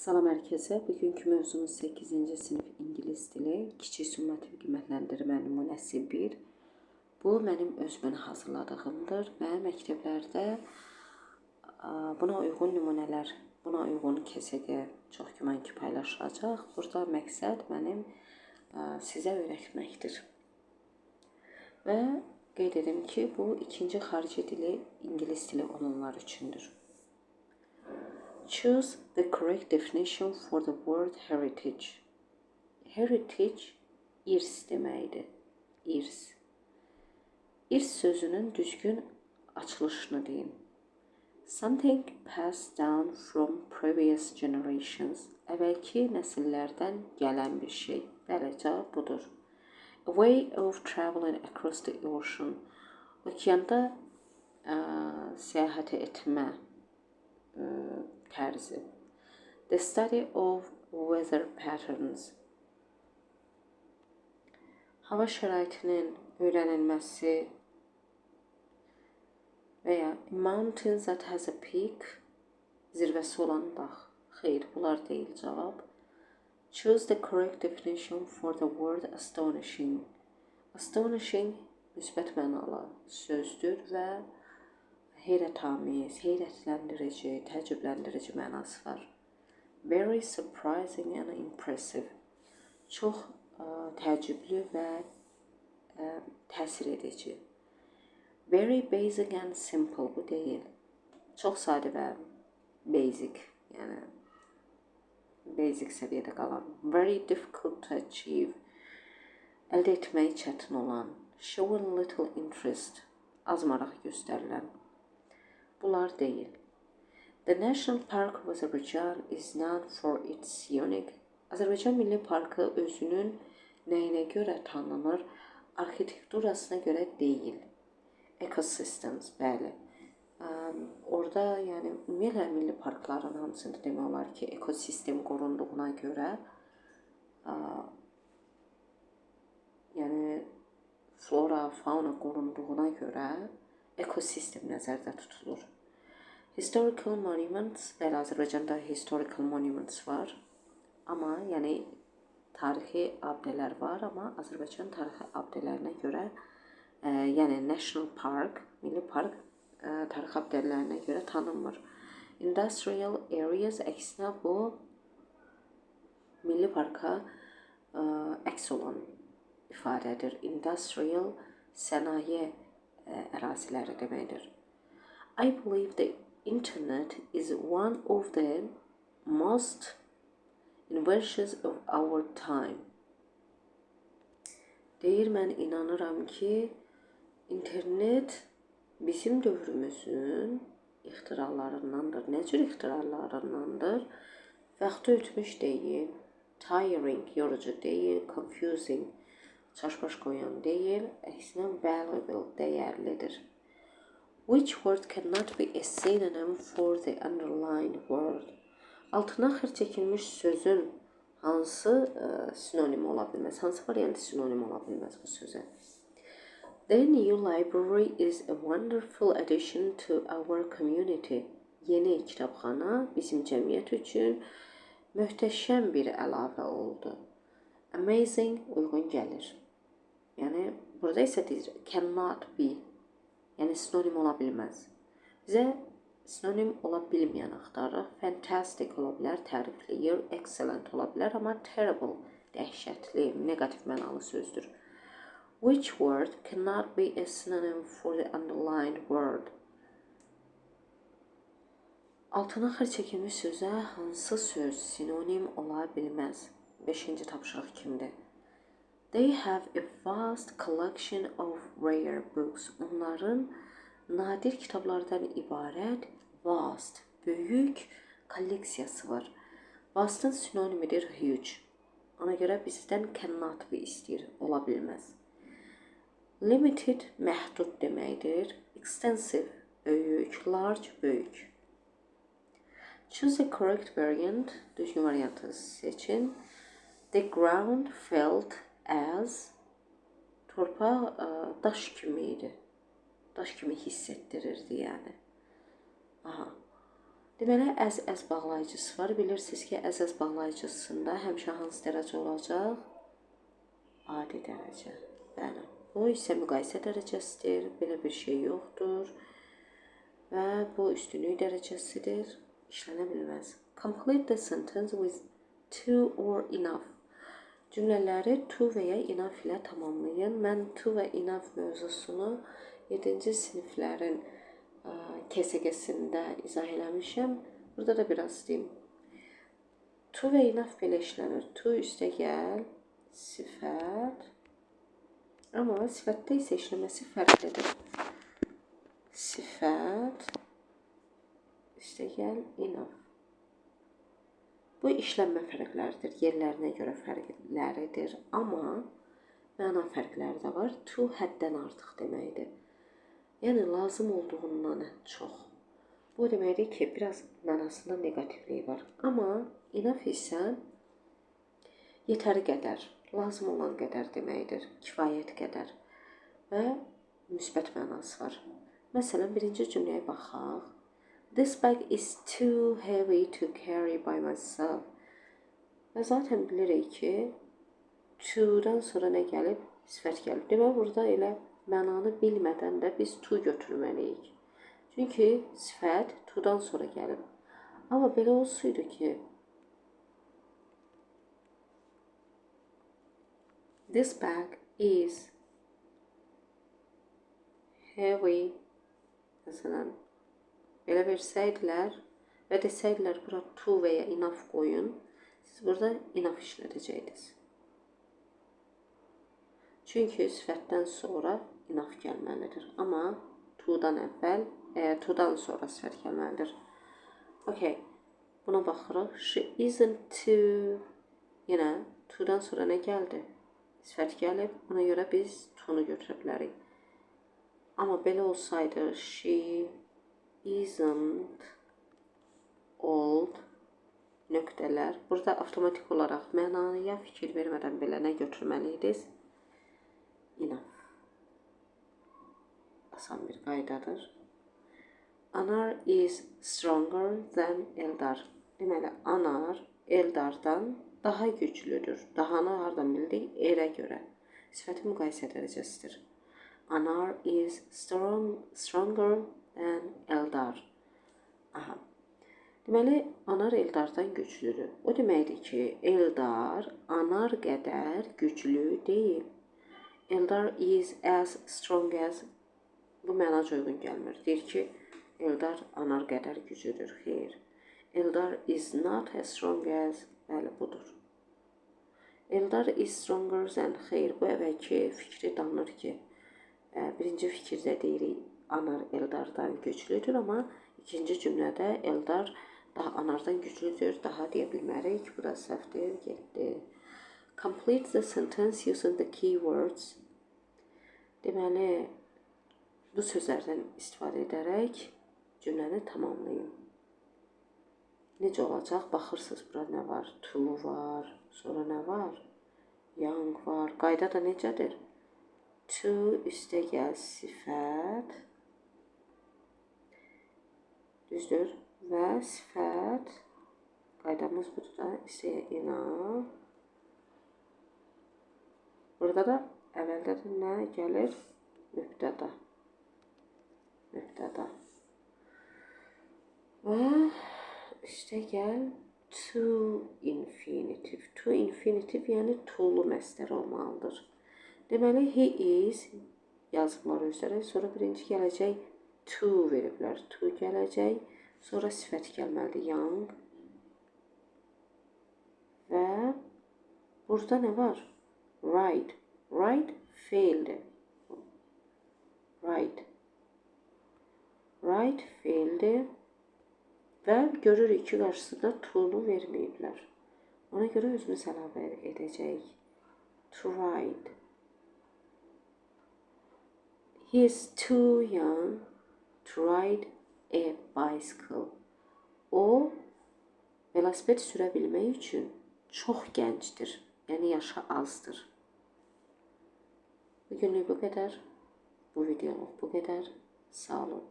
Salam herkese. Bugünkü mövzumuz 8-ci sinif ingilis dili, kiçik summativ qiymətləndirmə nümunəsi 1. Bu mənim özümün hazırladığımdır və məktəblərdə buna uyğun nümunələr, buna uyğun KSD çox güman ki paylaşılacaq. Burada məqsəd mənim sizə öyrətməkdir. Və qeyd edim ki, bu ikinci xarici dili ingilis dili olanlar üçündür. Choose the correct definition for the word heritage. Heritage irs deməkdir. İrs. İrs sözünün düzgün açılışını deyin. Something passed down from previous generations. Əvvəlki nəsillərdən gələn bir şey. Cavab budur. A way of traveling across the ocean. Okeanda ə, səyahət etmə tərzi. The study of weather patterns. Hava şəraitinin öyrənilməsi və ya mountains that has a peak zirvəsi olan dağ. Xeyr, bunlar deyil cavab. Choose the correct definition for the word astonishing. Astonishing müsbət mənalı sözdür və heyrətamiz, heyrətləndirici, təəccübləndirici mənası var. Very surprising and impressive. Çox ə, təəccüblü və ə, təsir edici. Very basic and simple bu deyil. Çox sadə və basic, yəni basic səviyyədə qalan. Very difficult to achieve. Əldə etmək çətin olan. Show a little interest. Az maraq göstərilən. Bunlar değil. The National Park of Azerbaijan is known for its unique Azərbaycan Milli Parkı özünün nəyinə görə tanınır? Arxitekturasına görə deyil. Ecosystems, bəli. Orada yəni ümumiyyətlə milli parkların hamısında demək olar ki, ekosistem qorunduğuna görə yəni flora, fauna qorunduğuna görə ekosistem nəzərdə tutulur. Historical monuments, bəli, Azərbaycanda historical monuments var. Amma yəni tarixi abidələr var, amma Azərbaycan tarixi abidələrinə görə, ə, yəni National Park, milli park ə, tarixi abidələrinə görə tanınmır. Industrial areas əksinə bu milli parka ə, əks olan ifadədir. Industrial sənaye əraziləri deməkdir. I believe the internet is one of the most inventions of our time. Deyir mən inanıram ki, internet bizim dövrümüzün ixtiralarındandır. Nə cür ixtiralarındandır? Vaxtı ötmüş deyil, tiring, yorucu deyil, confusing, çaşbaş qoyan deyil, əksinə valuable, dəyərlidir. Which word cannot be a synonym for the underlined word? Altına xır çəkilmiş sözün hansı ə, sinonim ola bilməz? Hansı variantı sinonim ola bilməz bu sözə? The new library is a wonderful addition to our community. Yeni kitabxana bizim cəmiyyət üçün möhtəşəm bir əlavə oldu. Amazing uyğun gəlir. Yəni burada isə deyir cannot be. Yəni sinonim ola bilməz. Bizə sinonim ola bilməyən axtarırıq. Fantastic ola bilər, tərifləyir, excellent ola bilər, amma terrible dəhşətli, neqativ mənalı sözdür. Which word cannot be a synonym for the underlined word? Altına xır çəkilmiş sözə hansı söz sinonim ola bilməz? 5-ci tapşırıq kimdir? They have a vast collection of rare books. Onların nadir kitablardan ibarət vast, böyük kolleksiyası var. Vastın sinonimidir huge. Ona görə bizdən cannot be istəyir, ola bilməz. Limited məhdud deməkdir. Extensive böyük, large böyük. Choose a correct variant. Düzgün variantı seçin. The ground felt as torpaq ə, daş kimi idi. Daş kimi hiss etdirirdi yəni. Aha. Deməli, əz-əz bağlayıcısı var. Bilirsiniz ki, əz-əz bağlayıcısında həmişə hansı dərəcə olacaq? Adi dərəcə. Bəli. Bu isə müqayisə dərəcəsidir. Belə bir şey yoxdur. Və bu üstünlük dərəcəsidir. İşlənə bilməz. Complete the sentence with to or enough. Cümlələri to və ya enough ilə tamamlayın. Mən to və enough mövzusunu 7-ci siniflərin KSG-sində izah eləmişəm. Burada da biraz deyim. To və enough belə işlənir. To üstəgəl sifət. Amma sifətdə isə işləməsi fərqlidir. Sifət üstəgəl enough. Bu işlənmə fərqləridir, yerlərinə görə fərqləridir, amma məna fərqləri də var. To həddən artıq deməkdir. Yəni lazım olduğundan çox. Bu deməkdir ki, biraz mənasında neqativliyi var. Amma enough isə yetəri qədər, lazım olan qədər deməkdir, kifayət qədər və müsbət mənası var. Məsələn, birinci cümləyə baxaq. This bag is too heavy to carry by myself. Və zaten bilirik ki, to-dan sonra nə gəlib? Sifət gəlib. Demək, burada elə mənanı bilmədən də biz to götürməliyik. Çünki sifət to-dan sonra gəlib. Amma belə olsaydı ki, This bag is heavy. Məsələn, Belə versəydilər və desəydilər bura to və ya enough qoyun, siz burada enough işlədəcəydiniz. Çünki sifətdən sonra enough gəlməlidir. Amma to-dan əvvəl, e, to-dan sonra sifət gəlməlidir. Okay. Buna baxırıq. She isn't too yenə to-dan sonra nə gəldi? Sifət gəlib. Ona görə biz to-nu götürə bilərik. Amma belə olsaydı she isn't old nöqtələr. Burada avtomatik olaraq mənaya fikir vermədən belə nə götürməliydiniz? Enough. Asan bir qaydadır. Anar is stronger than Eldar. Deməli, Anar Eldardan daha güclüdür. Dahanı hardan bildik? Erə görə. Sifəti müqayisə dərəcəsidir. Anar is strong, stronger and Eldar. Aha. Deməli, Anar Eldardan güclüdür. O deməkdir ki, Eldar Anar qədər güclü deyil. Eldar is as strong as bu mənaca uyğun gəlmir. Deyir ki, Eldar Anar qədər güclüdür. Xeyr. Eldar is not as strong as bəli budur. Eldar is stronger than xeyr. Bu əvvəlki fikri danır ki, birinci fikirdə deyirik Anar Eldardan güclüdür, amma ikinci cümlədə Eldar daha Anardan güclüdür, daha deyə bilmərik. Bu da səhvdir, getdi. Complete the sentence using the keywords. Deməli, bu sözlərdən istifadə edərək cümləni tamamlayın. Necə olacaq? Baxırsınız, bura nə var? To var, sonra nə var? Young var. Qayda da necədir? To üstə gəl sifət. Düzdür. Və sifət qaydamız budur da hissəyə inam. Burada da əvvəldə də nə gəlir? Mübtəda. Mübtəda. Və işte gəl to infinitive. To infinitive yəni to'lu məstər olmalıdır. Deməli, he is yazıblar özləri. Sonra birinci gələcək to veriblər. To gələcək. Sonra sifət gəlməlidir. Young. Və burada nə var? Right. Right feildir. Right. Right feildir. Və görürük ki, qarşısında to-nu verməyiblər. Ona görə özümüz əlavə edəcəyik. To ride. He is too young ride a bicycle. O velosiped sürə bilmək üçün çox gəncdir. Yəni yaşı azdır. Bu günlük bu qədər. Bu videoluk bu qədər. Sağ olun.